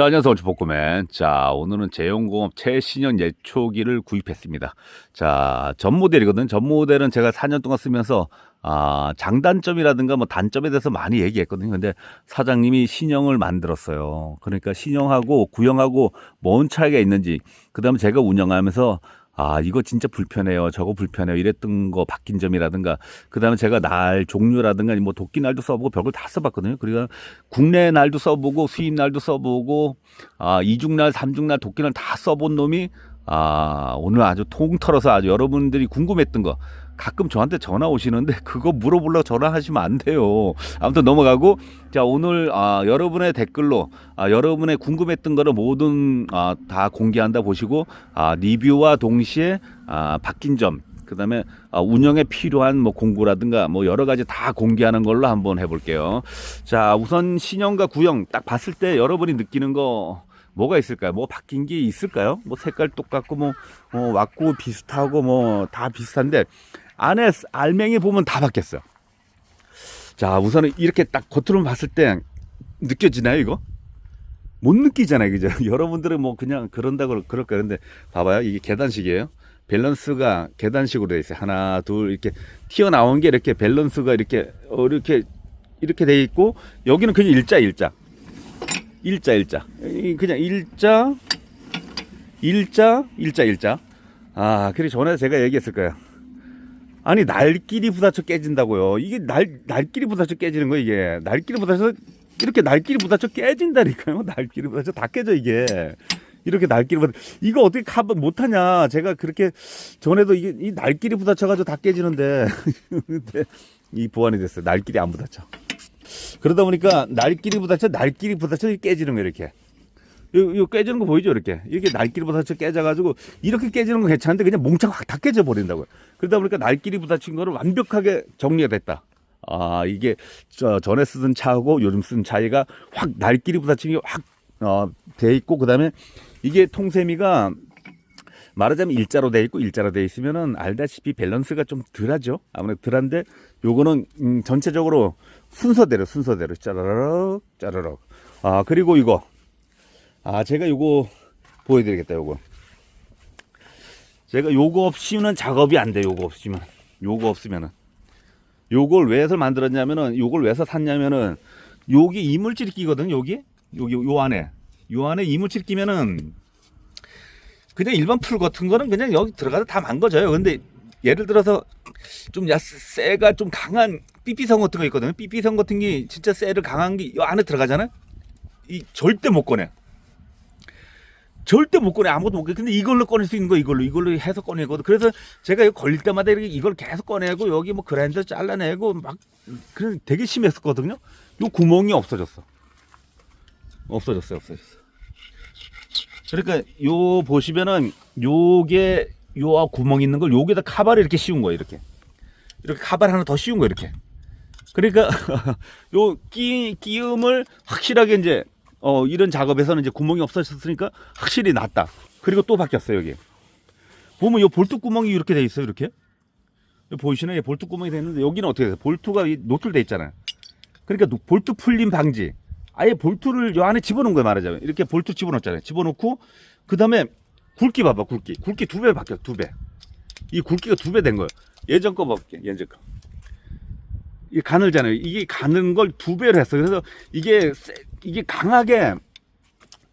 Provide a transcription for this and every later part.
자, 안녕하세요. 올츠볶음맨. 자, 오늘은 제용공업 최신형 예초기를 구입했습니다. 자, 전 모델이거든. 전 모델은 제가 4년 동안 쓰면서, 아, 장단점이라든가 뭐 단점에 대해서 많이 얘기했거든요. 근데 사장님이 신형을 만들었어요. 그러니까 신형하고 구형하고 뭔 차이가 있는지, 그 다음에 제가 운영하면서 아, 이거 진짜 불편해요. 저거 불편해요. 이랬던 거 바뀐 점이라든가. 그 다음에 제가 날 종류라든가 뭐 도끼 날도 써보고 별걸 다 써봤거든요. 그러니까 국내 날도 써보고 수입 날도 써보고, 아, 이중 날, 삼중 날, 도끼 날 다 써본 놈이, 아, 오늘 아주 통 털어서 아주 여러분들이 궁금했던 거. 가끔 저한테 전화 오시는데 그거 물어보려고 전화하시면 안 돼요. 아무튼 넘어가고 자 오늘 아, 여러분의 댓글로 아, 여러분의 궁금했던 거를 모든 아, 다 공개한다 보시고 아, 리뷰와 동시에 아, 바뀐 점 그다음에 아, 운영에 필요한 뭐 공구라든가 뭐 여러 가지 다 공개하는 걸로 한번 해볼게요. 자 우선 신형과 구형 딱 봤을 때 여러분이 느끼는 거 뭐가 있을까요? 뭐 바뀐 게 있을까요? 뭐 색깔 똑같고 뭐 어, 왁구 비슷하고 뭐 다 비슷한데 안에 알맹이 보면 다 바뀌었어요. 자, 우선은 이렇게 딱 겉으로 봤을 때 느껴지나요, 이거? 못 느끼잖아요, 그죠? 여러분들은 뭐 그냥 그런다고 그럴 거예요. 근데 봐봐요. 이게 계단식이에요. 밸런스가 계단식으로 돼 있어요. 하나, 둘, 이렇게 튀어나온 게 이렇게 밸런스가 이렇게, 어, 이렇게, 이렇게 돼 있고, 여기는 그냥 일자, 일자. 일자, 일자. 이 그냥 일자, 일자, 일자, 일자. 아, 그리고 전에 제가 얘기했을 거예요. 아니 날끼리 부딪혀 깨진다고요. 이게 날 날끼리 부딪혀 깨지는 거 이게 날끼리 부딪혀 이렇게 날끼리 부딪혀 깨진다니까요. 날끼리 부딪혀 다 깨져 이게. 이렇게 날끼리 부딪 이거 어떻게 카바 못하냐? 제가 그렇게 전에도 이게 이 날끼리 부딪혀가지고 다 깨지는데 이 보완이 됐어요. 날끼리 안 부딪혀. 그러다 보니까 날끼리 부딪혀 날끼리 부딪혀 깨지는 거 이렇게. 요, 요 깨지는 거 보이죠? 이렇게. 이렇게 날끼리 부딪혀 깨져가지고 이렇게 깨지는 건 괜찮은데 그냥 몽차가 확다 깨져 버린다고요. 그러다 보니까 날끼리 부딪힌 거를 완벽하게 정리가 됐다. 아 이게 저 전에 쓰던 차하고 요즘 쓰는 차이가 확 날끼리 부딪힌 게확돼 있고 그 다음에 이게 통세미가 말하자면 일자로 돼 있고 일자로 돼 있으면은 알다시피 밸런스가 좀 덜하죠. 아무래도 덜한데 요거는 음, 전체적으로 순서대로 순서대로 짜라락 짜라락 아 그리고 이거 아, 제가 요거 보여드리겠다, 요거. 제가 요거 없이는 작업이 안 돼, 요거 없으면. 요거 없으면은. 요걸 왜 해서 만들었냐면은, 요걸 왜 해서 샀냐면은, 여기 이물질이 끼거든, 여기? 여기, 요 안에. 요 안에 이물질 끼면은, 그냥 일반 풀 같은 거는 그냥 여기 들어가서 다 망가져요. 근데 예를 들어서 좀 야, 쇠가 좀 강한 삐삐성 같은 거 있거든요. 삐삐성 같은 게 진짜 쇠를 강한 게이 안에 들어가잖아요. 이 절대 못 꺼내. 절대 못 꺼내 아무것도 못 꺼내. 근데 이걸로 꺼낼 수 있는 거 이걸로 이걸로 해서 꺼내거든. 그래서 제가 이거 걸릴 때마다 이렇게 이걸 계속 꺼내고 여기 뭐 그라인더 잘라내고 막 그런 되게 심했었거든요. 요 구멍이 없어졌어. 없어졌어요 없어졌어 그러니까 요 보시면은 요게 요 구멍 있는 걸 여기다 카바를 이렇게 씌운 거예요 이렇게. 이렇게 카바를 하나 더 씌운 거예요 이렇게. 그러니까 요 끼, 끼움을 확실하게 이제 어, 이런 작업에서는 이제 구멍이 없어졌으니까 확실히 낫다. 그리고 또 바뀌었어요, 여기. 보면 이 볼트 구멍이 이렇게 돼 있어요, 이렇게. 보이시나요? 이 볼트 구멍이 돼 있는데 여기는 어떻게 돼요? 볼트가 노출돼 있잖아요. 그러니까 볼트 풀림 방지. 아예 볼트를 요 안에 집어넣은 거예요, 말하자면. 이렇게 볼트 집어넣었잖아요. 집어넣고, 그 다음에 굵기 봐봐, 굵기. 굵기 두 배 바뀌었어, 두 배. 이 굵기가 두 배 된 거예요. 예전 거 볼게, 예전 거. 이게 가늘잖아요. 이게 가는 걸 두 배로 했어요. 그래서 이게 이게 강하게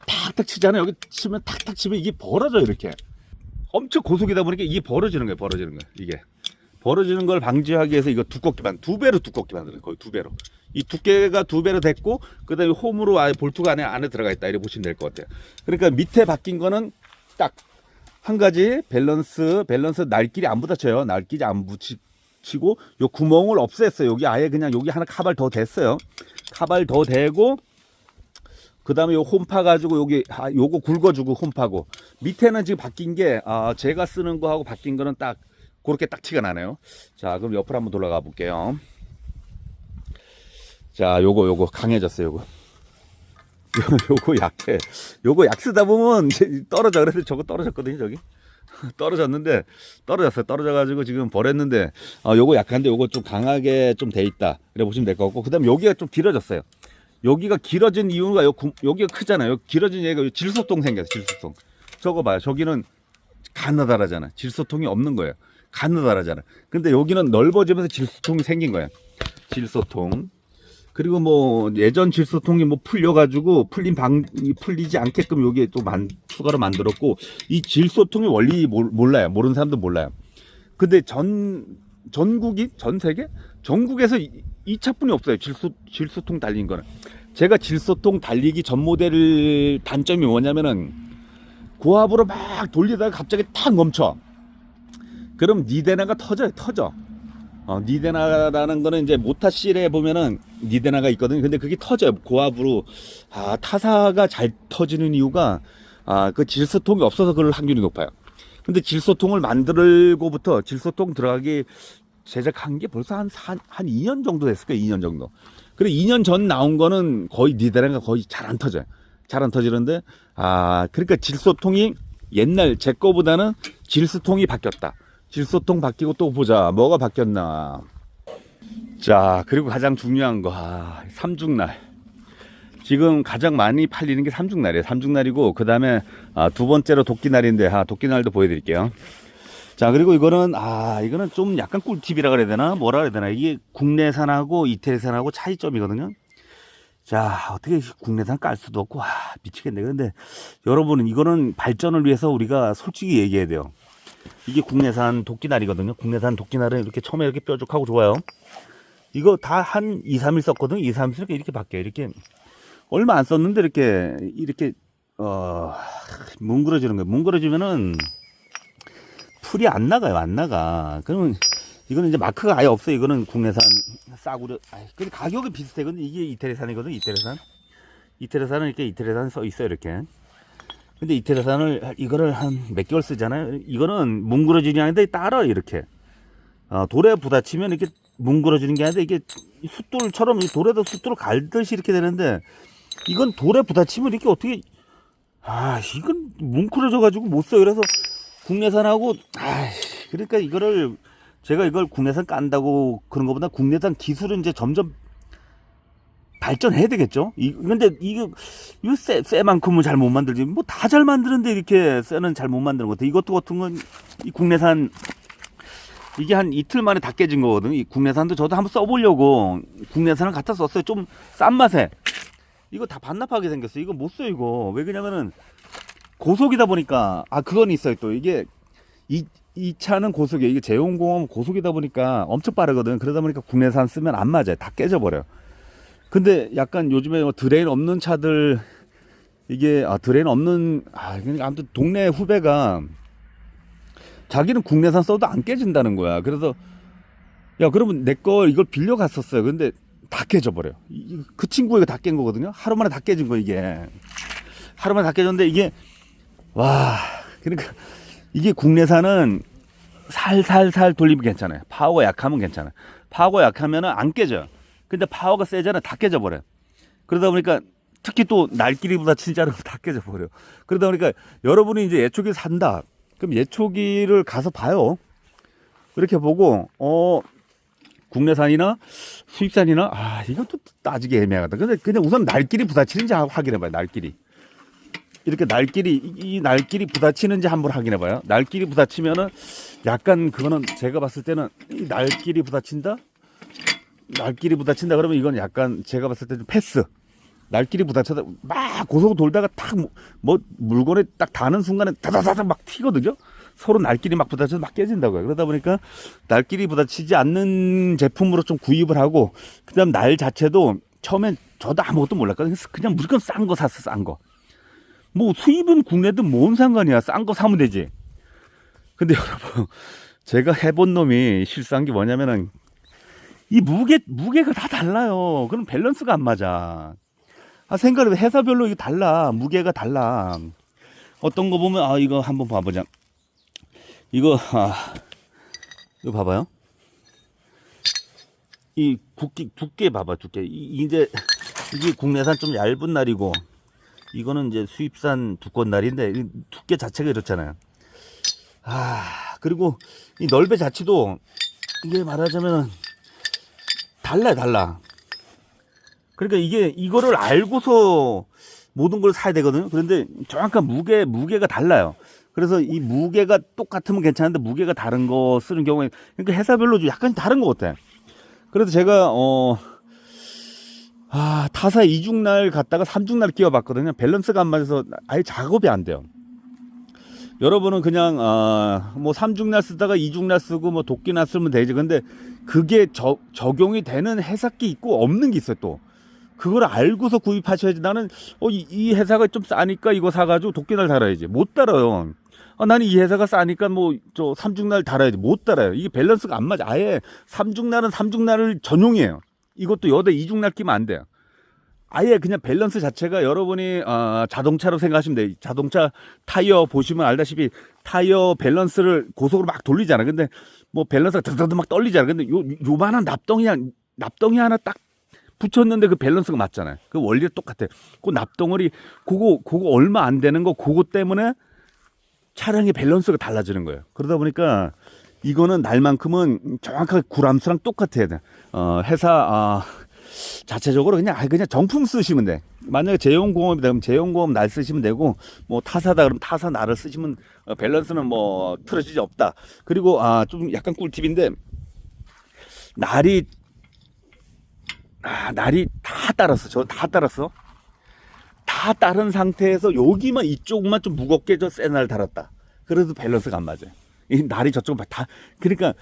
탁탁 치잖아요. 여기 치면 탁탁 치면 이게 벌어져 이렇게. 엄청 고속이다 보니까 이게 벌어지는 거예요. 벌어지는 거예요. 이게 벌어지는 걸 방지하기 위해서 이거 두껍게 만, 두 배로 두껍게 만드는 거예요. 두 배로. 이 두께가 두 배로 됐고 그다음에 홈으로 아예 볼트가 안에 안에 들어가 있다 이렇게 보시면 될 것 같아요. 그러니까 밑에 바뀐 거는 딱 한 가지 밸런스 밸런스 날끼리 안 부딪혀요. 날끼리 안 붙이고 요 구멍을 없앴어요. 여기 아예 그냥 여기 하나 카발 더 됐어요. 카발 더 대고 그 다음에 요 홈파 가지고 여기 아, 요거 굵어주고 홈파고 밑에는 지금 바뀐 게 아, 제가 쓰는 거하고 바뀐 거는 딱 그렇게 딱 티가 나네요. 자 그럼 옆으로 한번 돌아가 볼게요. 자 요거 요거 강해졌어요 요거. 요거 약해. 요거 약 쓰다 보면 떨어져. 그래서 저거 떨어졌거든요 저기. 떨어졌는데 떨어졌어요. 떨어져 가지고 지금 버렸는데 어, 요거 약한데 요거 좀 강하게 좀 돼 있다. 그래 보시면 될 것 같고 그 다음 에 여기가 좀 길어졌어요. 여기가 길어진 이유가 요 구- 여기가 크잖아요. 길어진 얘가 요 질소통 생겼어. 질소통. 저거 봐요. 저기는 가느다라잖아. 질소통이 없는 거예요. 가느다라잖아. 근데 여기는 넓어지면서 질소통이 생긴 거야. 질소통. 그리고 뭐 예전 질소통이 뭐 풀려가지고 풀린 방이 풀리지 않게끔 여기에 또 만, 추가로 만들었고 이 질소통의 원리 몰, 몰라요. 모르는 사람도 몰라요. 근데 전 전국이 전 세계 전국에서 이, 이 차뿐이 없어요. 질소 질소통 달린 거는 제가 질소통 달리기 전 모델 단점이 뭐냐면은 고압으로 막 돌리다가 갑자기 탁 멈춰. 그럼 니데나가 터져요. 터져. 어, 니데나라는 거는 이제 모타실에 보면은 니데나가 있거든요. 근데 그게 터져요. 고압으로. 아, 타사가 잘 터지는 이유가 아, 그 질소통이 없어서 그럴 확률이 높아요. 근데 질소통을 만들고부터 질소통 들어가기 제작한 게 벌써 한, 한, 한 2년 정도 됐을 거예요. 2년 정도. 그리고 2년 전 나온 거는 거의 니데나가 거의 잘 안 터져요. 잘 안 터지는데, 아, 그러니까 질소통이 옛날 제 거보다는 질소통이 바뀌었다. 질소통 바뀌고 또 보자. 뭐가 바뀌었나. 자, 그리고 가장 중요한 거, 아, 삼중날. 지금 가장 많이 팔리는 게 삼중날이에요. 삼중날이고, 그 다음에, 아, 두 번째로 도끼날인데, 아, 도끼날도 보여드릴게요. 자, 그리고 이거는, 아, 이거는 좀 약간 꿀팁이라 그래야 되나? 뭐라 그래야 되나? 이게 국내산하고 이태리산하고 차이점이거든요. 자, 어떻게 국내산 깔 수도 없고, 와, 미치겠네. 그런데 여러분은 이거는 발전을 위해서 우리가 솔직히 얘기해야 돼요. 이게 국내산 도끼날이거든요. 국내산 도끼날은 이렇게 처음에 이렇게 뾰족하고 좋아요. 이거 다 한 2, 3일 썼거든. 2, 3일 이렇게 이렇게 바뀌어요. 이렇게 얼마 안 썼는데 이렇게 이렇게 어 뭉그러지는 거예요. 뭉그러지면은 풀이 안 나가요. 안 나가. 그러면 이거는 이제 마크가 아예 없어요. 이거는 국내산 싸구려. 아이, 근데 가격은 비슷해. 근데 이게 이태리산이거든. 이태리산. 이태리산은 이렇게 이태리산 써 있어요. 이렇게. 근데 이태리산을 이거를 한 몇 개월 쓰잖아요. 이거는 뭉그러지는 게 아닌데 따라 이렇게 어, 돌에 부딪히면 이렇게 뭉그러지는 게 아닌데 이게 숫돌처럼 이 돌에도 숫돌을 갈듯이 이렇게 되는데 이건 돌에 부딪히면 이렇게 어떻게 아 이건 뭉클어져 가지고 못 써요. 그래서 국내산하고 아 그러니까 이거를 제가 이걸 국내산 깐다고 그런 것보다 국내산 기술은 이제 점점 발전해야 되겠죠. 이 근데 이거 이거 쎄 쎄만큼은 잘 못 만들지. 뭐 다 잘 만드는데 이렇게 쎄는 잘 못 만드는 것 같아. 이것도 같은 건 이 국내산 이게 한 이틀 만에 다 깨진 거거든. 이 국내산도 저도 한번 써보려고 국내산을 갖다 썼어요. 좀 싼 맛에. 이거 다 반납하게 생겼어. 이거 못 써 이거. 왜 그러냐면은 고속이다 보니까 아 그건 있어요. 또 이게 이 이 차는 고속이에요. 이게 제용공업 고속이다 보니까 엄청 빠르거든. 그러다 보니까 국내산 쓰면 안 맞아요. 다 깨져 버려. 요 근데 약간 요즘에 뭐 드레인 없는 차들 이게 아 드레인 없는 아 그러니까 아무튼 동네 후배가 자기는 국내산 써도 안 깨진다는 거야. 그래서 야 그러면 내 거 이걸 빌려 갔었어요. 근데 다 깨져 버려. 이- 그 친구가 다 깬 거거든요. 하루 만에 다 깨진 거 이게. 하루 만에 다 깨졌는데 이게 와 그러니까 이게 국내산은 살살살 돌리면 괜찮아요. 파워가 약하면 괜찮아요. 파워가 약하면은 안 깨져. 근데 파워가 세잖아. 다 깨져 버려. 그러다 보니까 특히 또 날끼리 부딪힌 자는 다 깨져 버려. 그러다 보니까 여러분이 이제 예초기 산다. 그럼 예초기를 가서 봐요. 이렇게 보고 어 국내산이나 수입산이나 아 이것도 따지기 애매하다. 근데 그냥 우선 날끼리 부딪히는지 확인해 봐요. 날끼리. 이렇게 날끼리 이- 이 날끼리 부딪히는지 한번 확인해 봐요. 날끼리 부딪히면은 약간 그거는 제가 봤을 때는 이 날끼리 부딪힌다. 날끼리 부딪힌다 그러면 이건 약간 제가 봤을 때좀 패스. 날끼리 부딪혀서 막 고속 돌다가 탁 뭐 물건에 딱 닿는 순간에 다다다다 막 튀거든요. 서로 날끼리 막 부딪혀서 막 깨진다고요. 그러다 보니까 날끼리 부딪히지 않는 제품으로 좀 구입을 하고 그다음 날 자체도 처음엔 저도 아무것도 몰랐거든요. 그냥 무조건 싼 거 샀어, 싼 거. 뭐 수입은 국내든 뭔 상관이야. 싼 거 사면 되지. 근데 여러분, 제가 해본 놈이 실수한 게 뭐냐면은 이 무게 무게가 다 달라요. 그럼 밸런스가 안 맞아. 아 생각을 해보면 회사별로 이거 달라. 무게가 달라. 어떤 거 보면 아 이거 한번 봐보자. 이거 아 이거 봐봐요. 이 두께 두께 봐봐 두께. 이, 이제 이게 국내산 좀 얇은 날이고 이거는 이제 수입산 두꺼운 날인데 이 두께 자체가 이렇잖아요. 아 그리고 이 넓의 자체도 이게 말하자면 달라요 달라. 그러니까 이게 이거를 알고서 모든 걸 사야 되거든요. 그런데 정확한 무게 무게가 달라요. 그래서 이 무게가 똑같으면 괜찮은데 무게가 다른 거 쓰는 경우에 그러니까 회사별로 좀 약간 다른 것 같아. 그래서 제가 어 아, 타사 이중날 갔다가 삼중날 끼워봤거든요. 밸런스가 안 맞아서 아예 작업이 안 돼요. 여러분은 그냥 아, 뭐 삼중날 쓰다가 이중날 쓰고 뭐 도끼날 쓰면 되지. 근데 그게 저, 적용이 되는 회사기 있고 없는 게 있어요 또. 그걸 알고서 구입하셔야지. 나는 어, 이, 이 회사가 좀 싸니까 이거 사가지고 도끼날 달아야지. 못 달아요. 아, 나는 이 회사가 싸니까 뭐 저 삼중날 달아야지. 못 달아요. 이게 밸런스가 안 맞아. 아예 삼중날은 삼중날을 전용이에요. 이것도 여대 이중날 끼면 안 돼요. 아예 그냥 밸런스 자체가 여러분이 어, 자동차로 생각하시면 돼요. 자동차 타이어 보시면 알다시피 타이어 밸런스를 고속으로 막 돌리잖아. 근데 뭐 밸런스가 드드드 막 떨리잖아. 근데 요 요만한 납덩이 한 납덩이 하나 딱 붙였는데 그 밸런스가 맞잖아요. 그 원리 똑같아. 그 납덩어리 그거 그거 얼마 안 되는 거 그거 때문에 차량의 밸런스가 달라지는 거예요. 그러다 보니까 이거는 날만큼은 정확하게 구람수랑 똑같아야 돼. 어, 회사 아, 자체적으로 그냥 아, 그냥 정품 쓰시면 돼. 만약에 제용공업이다 그러면 제용공업 날 쓰시면 되고 뭐 타사다 그러면 타사 날을 쓰시면 어, 밸런스는 뭐 틀어지지 없다. 그리고 아 좀 약간 꿀팁인데 날이 아 날이 다 따랐어. 저 다 따랐어. 다 따른 상태에서 여기만 이쪽만 좀 무겁게 저센날 달았다. 그래도 밸런스가 안 맞아요. 이 날이 저쪽은 다 그러니까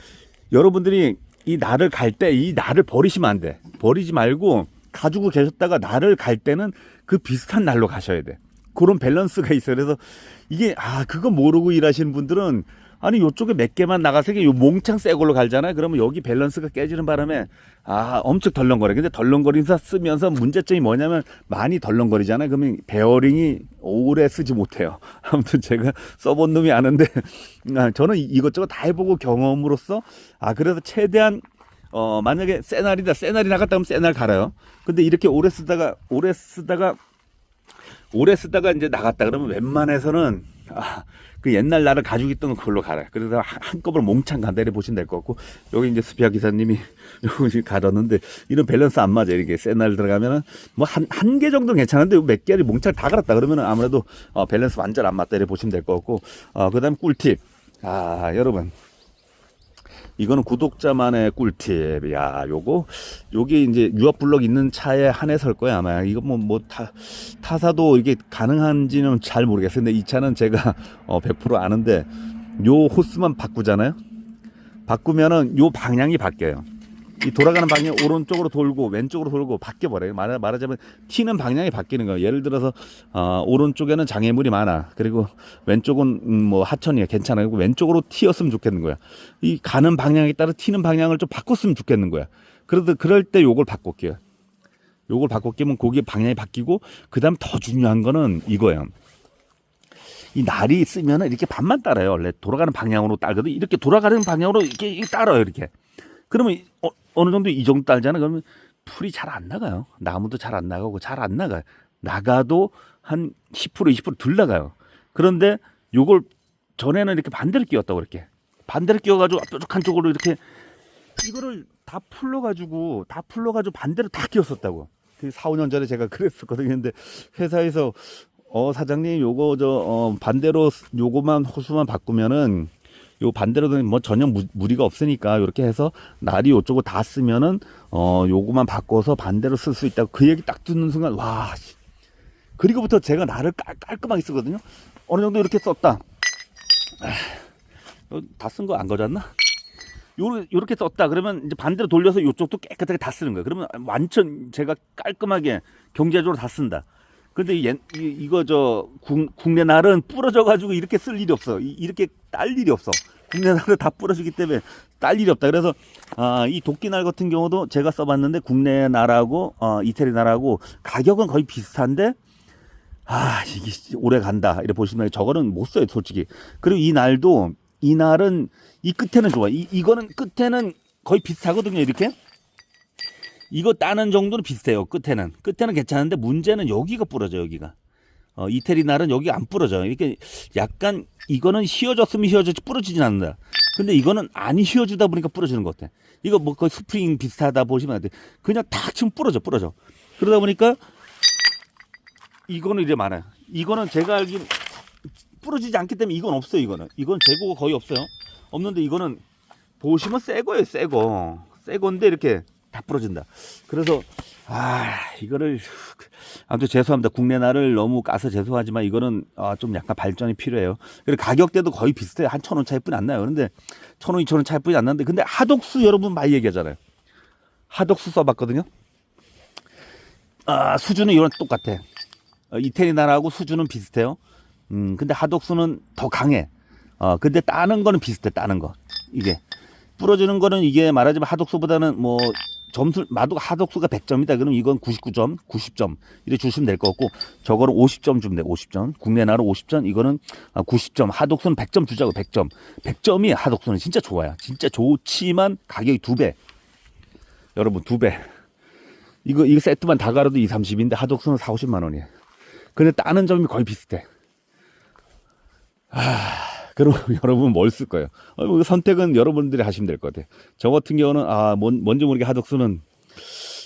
여러분들이 이 날을 갈 때 이 날을 버리시면 안 돼. 버리지 말고 가지고 계셨다가 날을 갈 때는 그 비슷한 날로 가셔야 돼. 그런 밸런스가 있어요. 그래서 이게 아 그거 모르고 일하시는 분들은 아니 요쪽에 몇 개만 나가서 이게 요 몽창 새 걸로 갈잖아요. 그러면 여기 밸런스가 깨지는 바람에 아 엄청 덜렁거려. 근데 덜렁거리면서 쓰면서 문제점이 뭐냐면 많이 덜렁거리잖아요. 그러면 베어링이 오래 쓰지 못해요. 아무튼 제가 써본 놈이 아는데 아, 저는 이것저것 다 해보고 경험으로써 아 그래서 최대한 어 만약에 새 날이다 새 날이 나갔다 하면 새날 갈아요. 근데 이렇게 오래 쓰다가 오래 쓰다가 오래 쓰다가 이제 나갔다 그러면 웬만해서는 아, 그 옛날 나를 가지고 있던 그걸로 가라. 그래서 한- 한꺼번에 몽창 간다리 보시면 될 것 같고 여기 이제 스피아 기사님이 여기 가뒀는데 이런 밸런스 안 맞아 이렇게 센 날 들어가면은 뭐 한 한 개 정도는 괜찮은데 몇 개를 몽창 다 갈았다 그러면은 아무래도 어, 밸런스 완전 안 맞다 이렇게 보시면 될 것 같고 어, 그 다음 꿀팁. 아 여러분 이거는 구독자만의 꿀팁. 야, 요거, 요게 이제 유압 블럭 있는 차에 한해 설 거야, 아마. 이거 뭐, 뭐, 타, 타사도 이게 가능한지는 잘 모르겠어요. 근데 이 차는 제가 어, 100% 아는데, 요 호스만 바꾸잖아요? 바꾸면은 요 방향이 바뀌어요. 이 돌아가는 방향 오른쪽으로 돌고 왼쪽으로 돌고 바뀌어 버려요. 말하, 말하자면 튀는 방향이 바뀌는 거예요. 예를 들어서 어, 오른쪽에는 장애물이 많아. 그리고 왼쪽은 음, 뭐 하천이야 괜찮아요. 왼쪽으로 튀었으면 좋겠는 거야. 이 가는 방향에 따라 튀는 방향을 좀 바꿨으면 좋겠는 거야. 그래도 그럴 때 요걸 바꿀게요. 요걸 바꿔 끼면 거기 방향이 바뀌고 그다음 더 중요한 거는 이거예요. 이 날이 있으면 이렇게 반만 따라요. 원래 돌아가는 방향으로 따거든. 이렇게 돌아가는 방향으로 이렇게 따라요. 이렇게. 그러면 어, 어느 정도 이 정도 따잖아. 그러면 풀이 잘 안 나가요. 나무도 잘 안 나가고 잘 안 나가요. 나가도 한 10% 20%덜 나가요. 그런데 요걸 전에는 이렇게 반대로 끼웠다고 이렇게 반대로 끼워가지고 뾰족한 쪽으로 이렇게 이거를 다 풀러가지고 다 풀러가지고 반대로 다 끼웠었다고. 그 4, 5년 전에 제가 그랬었거든요. 근데 회사에서 어 사장님 요거 저 어, 반대로 요거만 호수만 바꾸면은 요 반대로는 뭐 전혀 무, 무리가 없으니까 이렇게 해서 날이 요쪽으로 다 쓰면은 어 요거만 바꿔서 반대로 쓸 수 있다고 그 얘기 딱 듣는 순간 와 씨. 그리고부터 제가 날을 깔, 깔끔하게 쓰거든요. 어느 정도 이렇게 썼다. 다 쓴 거안 가졌나? 요, 요렇게 썼다. 그러면 이제 반대로 돌려서 요쪽도 깨끗하게 다 쓰는 거예요 그러면 완전 제가 깔끔하게 경제적으로 다 쓴다 근데 이, 옛- 이- 이 거 저 국, 국내 날은 부러져 가지고 이렇게 쓸 일이 없어. 이- 이렇게 딸 일이 없어. 국내 날은 다 부러지기 때문에 딸 일이 없다. 그래서 아, 이 도끼 날 같은 경우도 제가 써봤는데 국내 날하고 어, 이태리 날하고 가격은 거의 비슷한데 아 이게 오래 간다. 이렇게 보시면 저거는 못 써요, 솔직히. 그리고 이 날도 이 날은 이 끝에는 좋아. 이 이거는 끝에는 거의 비슷하거든요, 이렇게. 이거 따는 정도는 비슷해요. 끝에는 끝에는 괜찮은데 문제는 여기가 부러져 여기가. 어, 이태리 날은 여기 안 부러져. 이렇게 약간 이거는 휘어졌으면 휘어졌지 부러지진 않는다. 근데 이거는 안 휘어지다 보니까 부러지는 것 같아. 이거 뭐 거의 스프링 비슷하다 보시면 안 돼. 그냥 탁 치면 부러져 부러져. 그러다 보니까 이거는 이제 많아요. 이거는 제가 알기 부러지지 않기 때문에 이건 없어요. 이거는 이건 재고가 거의 없어요. 없는데 이거는 보시면 새 거예요. 새 거. 새 건데 이렇게 다 부러진다. 그래서 아 이거를 아무튼 죄송합니다. 국내 나를 너무 까서 죄송하지만 이거는 아, 좀 약간 발전이 필요해요. 그리고 가격대도 거의 비슷해요. 한 천 원 차이뿐이 안 나요. 그런데 천 원, 이천 원 차이뿐이 안 나는데 근데 하독수 여러분 많이 얘기하잖아요. 하독수 써봤거든요. 아 수준은 이거랑 똑같아. 어, 이태리 나라하고 수준은 비슷해요. 음 근데 하독수는 더 강해. 어 근데 따는 거는 비슷해. 따는 거 이게 부러지는 거는 이게 말하자면 하독수보다는 뭐 점수 마도 하독수가 100점이다 그러면 이건 99점, 90점 이렇게 주시면 될 것 같고 저거는 50점 주면 돼. 50점. 국내 나라 50점 이거는 아, 90점. 하독수는 100점 주자고 100점. 100점이 하독수는 진짜 좋아요. 진짜 좋지만 가격이 두 배. 여러분 두 배. 이거 이거 세트만 다 갈아도 2, 30인데 하독수는 4, 50만 원이에요. 근데 따는 점이 거의 비슷해. 아, 그럼 여러분 뭘 쓸 거예요? 어, 뭐 선택은 여러분들이 하시면 될 것 같아요. 저 같은 경우는 아, 뭔, 뭔지 모르게 하독수는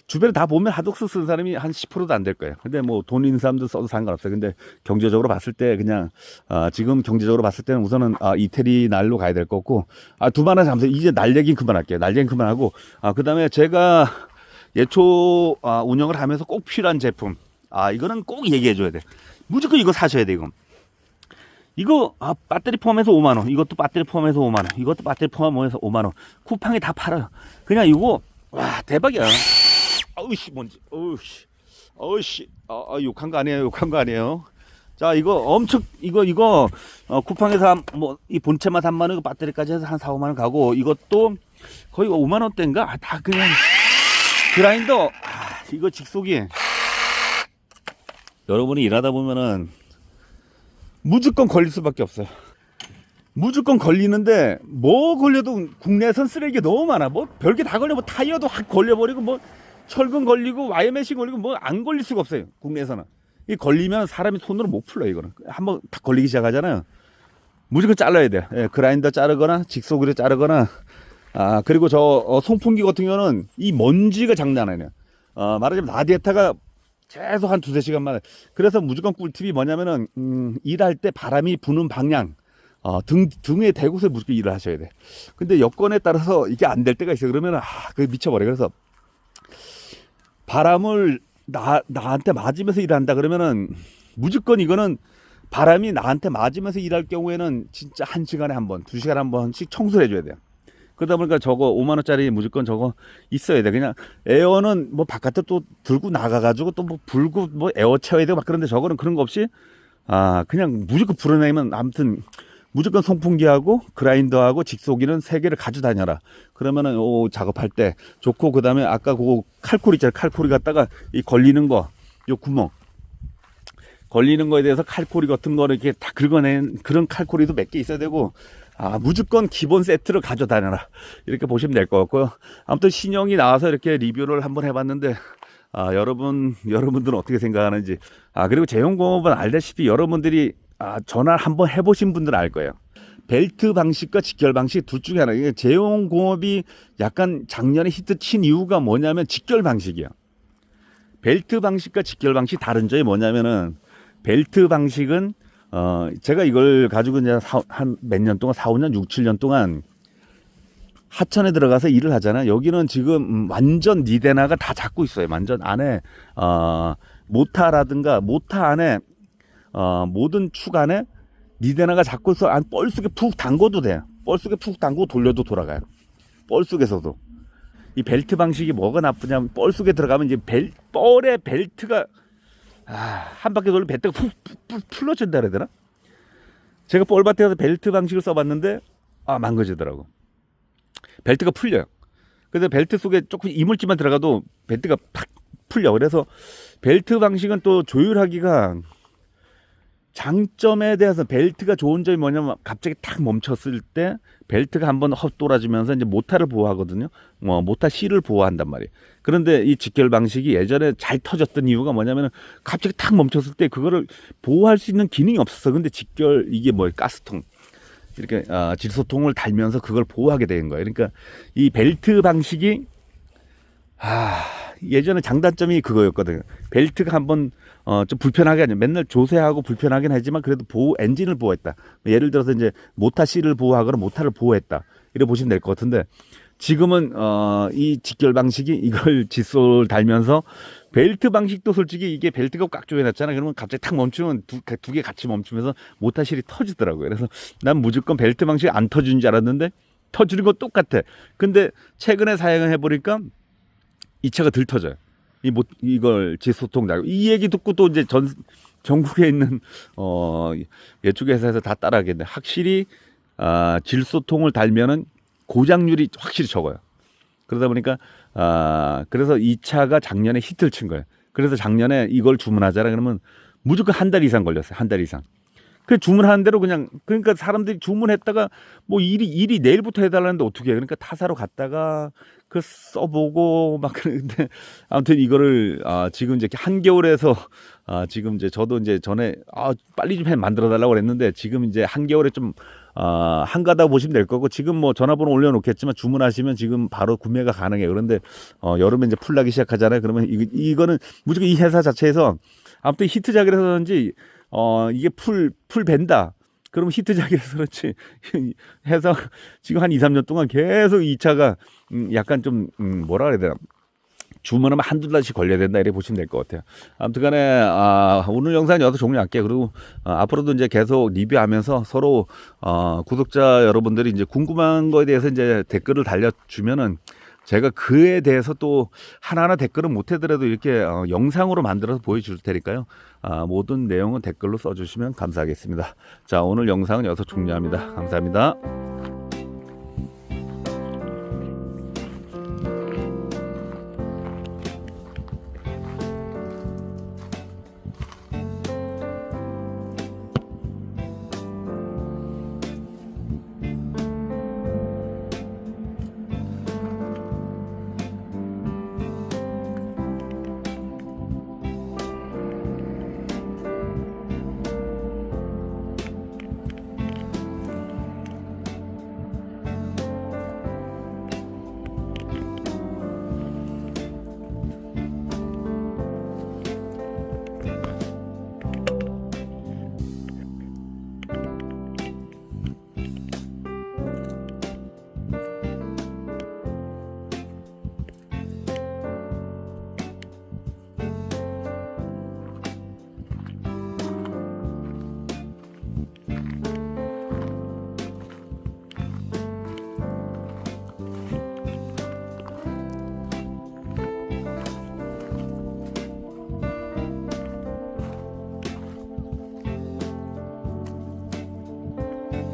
주변에 다 보면 하독수 쓰는 사람이 한 10%도 안 될 거예요. 근데 뭐 돈 있는 사람도 써도 상관없어요. 근데 경제적으로 봤을 때 그냥 아, 지금 경제적으로 봤을 때는 우선은 아, 이태리 날로 가야 될 거고 아, 두 마나 잠시 이제 날 얘기는 그만할게요. 날 얘기는 그만하고 아, 그다음에 제가 예초 아, 운영을 하면서 꼭 필요한 제품 아, 이거는 꼭 얘기해 줘야 돼. 무조건 이거 사셔야 돼, 이거. 이거 아, 배터리 포함해서 5만 원. 이것도 배터리 포함해서 5만 원. 이것도 배터리 포함해서 5만 원. 쿠팡에 다 팔아요. 그냥 이거 와 대박이야. 아우씨 뭔지. 어우씨. 어우씨. 아, 아, 욕한 거 아니에요. 욕한 거 아니에요. 자 이거 엄청 이거 이거 어, 쿠팡에서 뭐 이 본체만 3만 원, 이거 배터리까지 해서 한 4, 5만 원 가고 이것도 거의 5만 원대인가? 아, 다 그냥 그라인더. 아, 이거 직속이 여러분이 일하다 보면은 무조건 걸릴 수밖에 없어요. 무조건 걸리는데 뭐 걸려도 국내에선 쓰레기 너무 많아. 뭐 별게 다 걸려. 뭐 타이어도 확 걸려버리고 뭐 철근 걸리고 와이어 메시 걸리고 뭐 안 걸릴 수가 없어요. 국내에서는. 이 걸리면 사람이 손으로 못 풀러 이거는. 한번 다 걸리기 시작하잖아요. 무조건 잘라야 돼요. 예, 그라인더 자르거나 직속으로 자르거나 아 그리고 저 어, 송풍기 같은 경우는 이 먼지가 장난 아니에요. 어, 말하자면 라디에타가 계속 한 두세 시간만. 그래서 무조건 꿀팁이 뭐냐면은, 음, 일할 때 바람이 부는 방향, 어, 등, 등에 대고서 무조건 일을 하셔야 돼. 근데 여건에 따라서 이게 안 될 때가 있어요. 그러면, 아, 그 미쳐버려. 그래서 바람을 나, 나한테 맞으면서 일한다 그러면은 무조건 이거는 바람이 나한테 맞으면서 일할 경우에는 진짜 한 시간에 한 번, 두 시간에 한 번씩 청소를 해줘야 돼요. 그러다 보니까 저거 5만 원짜리 무조건 저거 있어야 돼. 그냥 에어는 뭐 바깥에 또 들고 나가가지고 또 뭐 불고 뭐 에어 채워야 되고 막 그런데 저거는 그런 거 없이 아 그냥 무조건 불어내면 아무튼 무조건 송풍기하고 그라인더하고 직속기는 세 개를 가져 다녀라. 그러면은 오 작업할 때 좋고 그다음에 아까 그거 칼코리 있잖아. 칼코리 갖다가 이 걸리는 거 요 구멍 걸리는 거에 대해서 칼코리 같은 거를 이렇게 다 긁어낸 그런 칼코리도 몇 개 있어야 되고 아, 무조건 기본 세트를 가져다녀라. 이렇게 보시면 될 것 같고요. 아무튼 신형이 나와서 이렇게 리뷰를 한번 해봤는데, 아, 여러분, 여러분들은 어떻게 생각하는지. 아, 그리고 제용공업은 알다시피 여러분들이 아, 전화를 한번 해보신 분들은 알 거예요. 벨트 방식과 직결 방식 둘 중에 하나. 이게 제용공업이 약간 작년에 히트 친 이유가 뭐냐면 직결 방식이야. 벨트 방식과 직결 방식 다른 점이 뭐냐면은 벨트 방식은 어, 제가 이걸 가지고 이제 한 몇 년 동안, 4, 5년, 6, 7년 동안 하천에 들어가서 일을 하잖아. 여기는 지금 음, 완전 니데나가 다 잡고 있어요. 완전 안에, 어, 모타라든가, 모타 안에, 어, 모든 축 안에 니데나가 잡고 있어. 안, 뻘속에 푹 담궈도 돼. 뻘속에 푹 담그고 돌려도 돌아가요. 뻘속에서도. 이 벨트 방식이 뭐가 나쁘냐면, 뻘 속에 들어가면 이제 벨, 뻘에 벨트가 아, 한 바퀴 돌면 배트가 푹, 푹, 푹 풀러진다 그래야 되나? 제가 볼밭에 가서 벨트 방식을 써봤는데 아 망가지더라고. 벨트가 풀려요. 그래서 벨트 속에 조금 이물질만 들어가도 벨트가 팍 풀려. 그래서 벨트 방식은 또 조율하기가 장점에 대해서 벨트가 좋은 점이 뭐냐면 갑자기 탁 멈췄을 때 벨트가 한번 헛돌아지면서 이제 모타를 보호하거든요. 뭐 모타 C를 보호한단 말이에요. 그런데 이 직결 방식이 예전에 잘 터졌던 이유가 뭐냐면은 갑자기 탁 멈췄을 때 그거를 보호할 수 있는 기능이 없었어. 근데 직결 이게 뭐예요? 가스통. 이렇게 어, 질소통을 달면서 그걸 보호하게 되는 거예요. 그러니까 이 벨트 방식이 아 예전에 장단점이 그거였거든요. 벨트가 한번 어, 좀 불편하게 하죠. 맨날 조세하고 불편하긴 하지만 그래도 보호 엔진을 보호했다. 예를 들어서 이제 모타 C를 보호하거나 모타를 보호했다. 이래 보시면 될 것 같은데 지금은 어, 이 직결 방식이 이걸 칫솔 달면서 벨트 방식도 솔직히 이게 벨트가 꽉 조여놨잖아. 그러면 갑자기 탁 멈추면 두 개 같이 멈추면서 모타 실이 터지더라고요. 그래서 난 무조건 벨트 방식 안 터지는 줄 알았는데 터지는 건 똑같아. 근데 최근에 사용을 해보니까 이 차가 덜 터져요. 이 못, 이걸 지소통 달고 이 얘기 듣고 또 이제 전 전국에 있는 어 예측 회사에서 다 따라하겠네. 확실히 아 질소통을 달면은 고장률이 확실히 적어요. 그러다 보니까 아 그래서 이 차가 작년에 히트를 친 거예요. 그래서 작년에 이걸 주문하자라 그러면 무조건 한 달 이상 걸렸어요. 한 달 이상. 그 주문하는 대로 그냥 그러니까 사람들이 주문했다가 뭐 일이 일이 내일부터 해달라는데 어떻게 해? 그러니까 타사로 갔다가 그 써보고 막 그런데 아무튼 이거를 아 지금 이제 한겨울에서 아 지금 이제 저도 이제 전에 아 빨리 좀 해 만들어 달라고 그랬는데 지금 이제 한겨울에 좀 아, 한가다 보시면 될 거고 지금 뭐 전화번호 올려놓겠지만 주문하시면 지금 바로 구매가 가능해요. 그런데 어, 여름에 이제 풀 나기 시작하잖아요. 그러면 이, 이거는 무조건 이 회사 자체에서 아무튼 히트작이라서 그런지 어, 이게 풀, 풀 벤다. 그럼 히트작이라서 그렇지. 해서 지금 한 2, 3년 동안 계속 이 차가 음, 약간 좀, 음, 뭐라 그래야 되나. 주문하면 한두 달씩 걸려야 된다 이렇게 보시면 될 것 같아요. 아무튼 간에 아, 오늘 영상 여기서 종료할게요. 그리고 어, 앞으로도 이제 계속 리뷰하면서 서로 어, 구독자 여러분들이 이제 궁금한 거에 대해서 이제 댓글을 달려주면은 제가 그에 대해서 또 하나하나 댓글은 못 해더라도 이렇게 어, 영상으로 만들어서 보여줄 테니까요. 아, 모든 내용은 댓글로 써주시면 감사하겠습니다. 자, 오늘 영상은 여기서 종료합니다. 감사합니다.